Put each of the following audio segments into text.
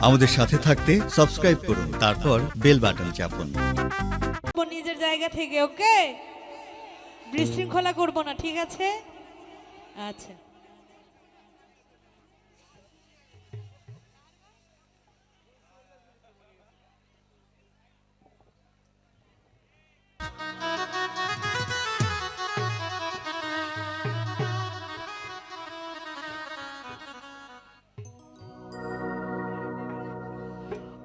আমাদের সাথে থাকতে সাবস্ক্রাইব করুন তারপর বেল বাটন চাপুন। নিজের জায়গা থেকে ওকে হ্যাঁ। বিশৃঙ্খলা করব না ঠিক আছে? আচ্ছা।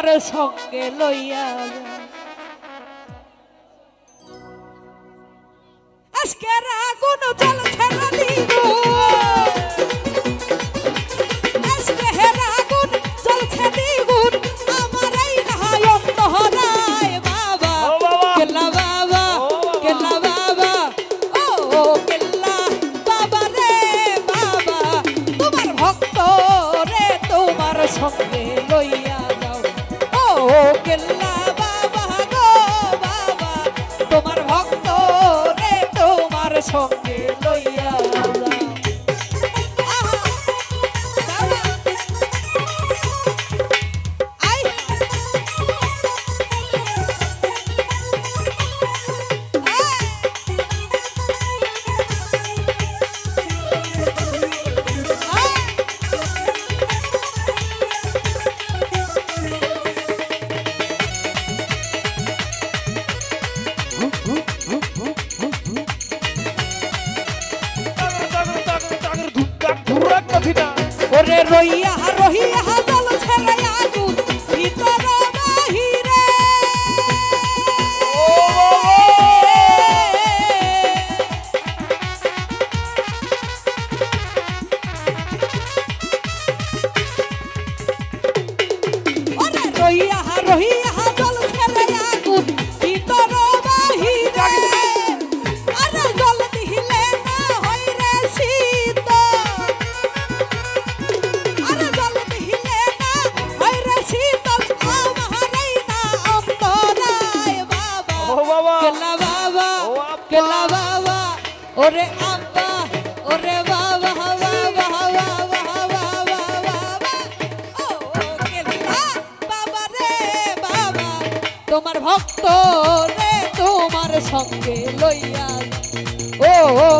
আমার সঙ্গে লইয়া আজকে আগুন জ্বালা ওরে আব্বা বাবা বাবা ও বাবা তোমার ভক্ত রে তোমার সঙ্গে লইয়া ও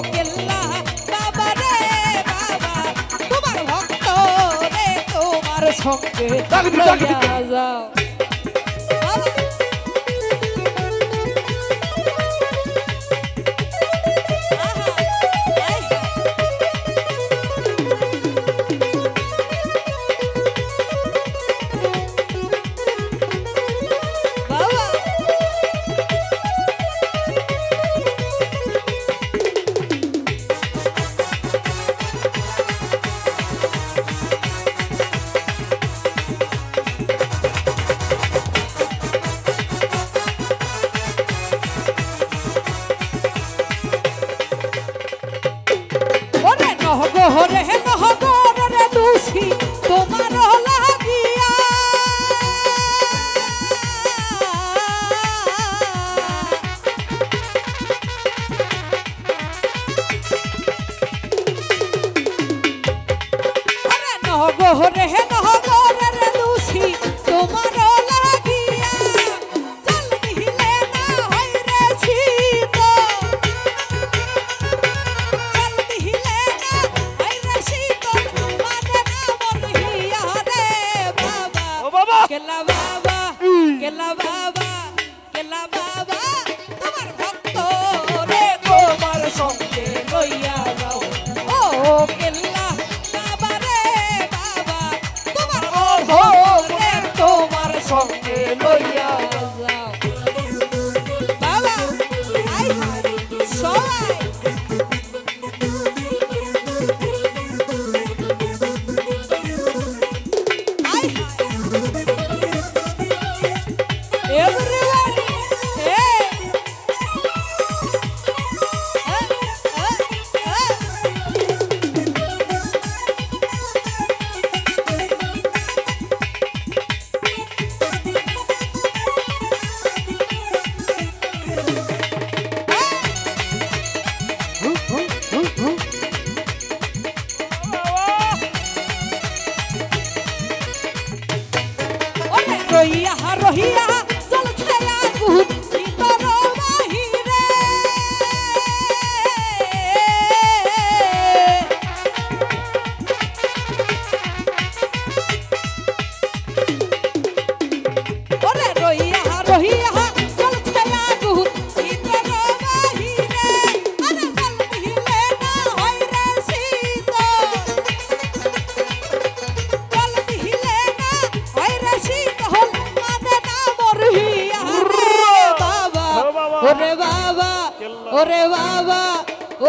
কেলা বাবা রে বাবা তোমার ভক্ত রে তোমার সঙ্গে লইয়া যাও பார்க்கலாம் பாவா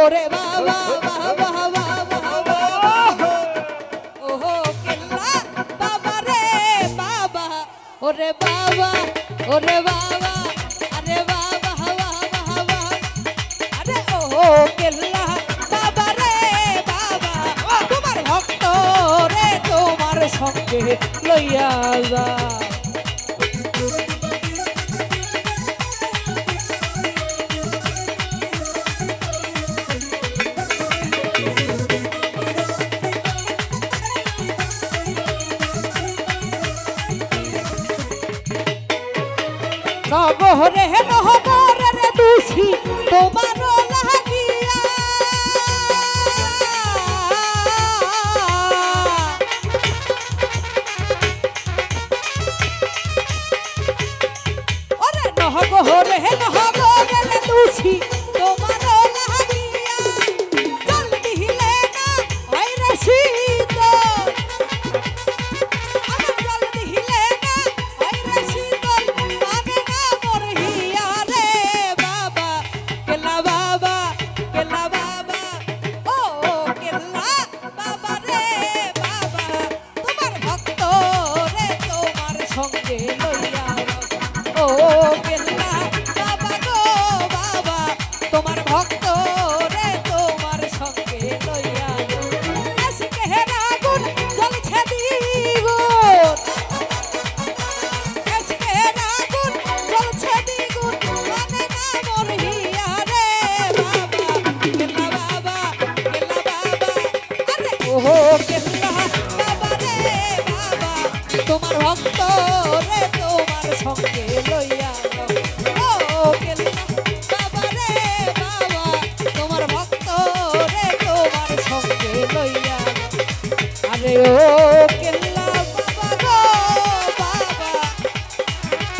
ওরে বাবা বাবা বাবা ওহো, কেল্লা, বাবা রে, বাবা। ওরে বাবা ওরে বাবা, আরে বাবা বাবা বাবা। আরে ওহো, কেল্লা, বাবা রে, বাবা। তোমার ভক্ত রে, তোমার সঙ্গে লইয়া যা। নহরে নহবরে দুষি তোমার লাগিয়া। ওরে নহবরে নহবরে দুষি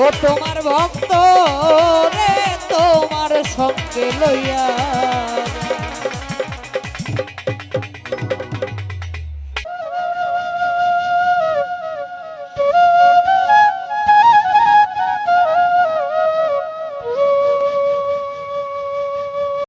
ও তোমার ভক্ত রে তোমার সঙ্গে লইয়া।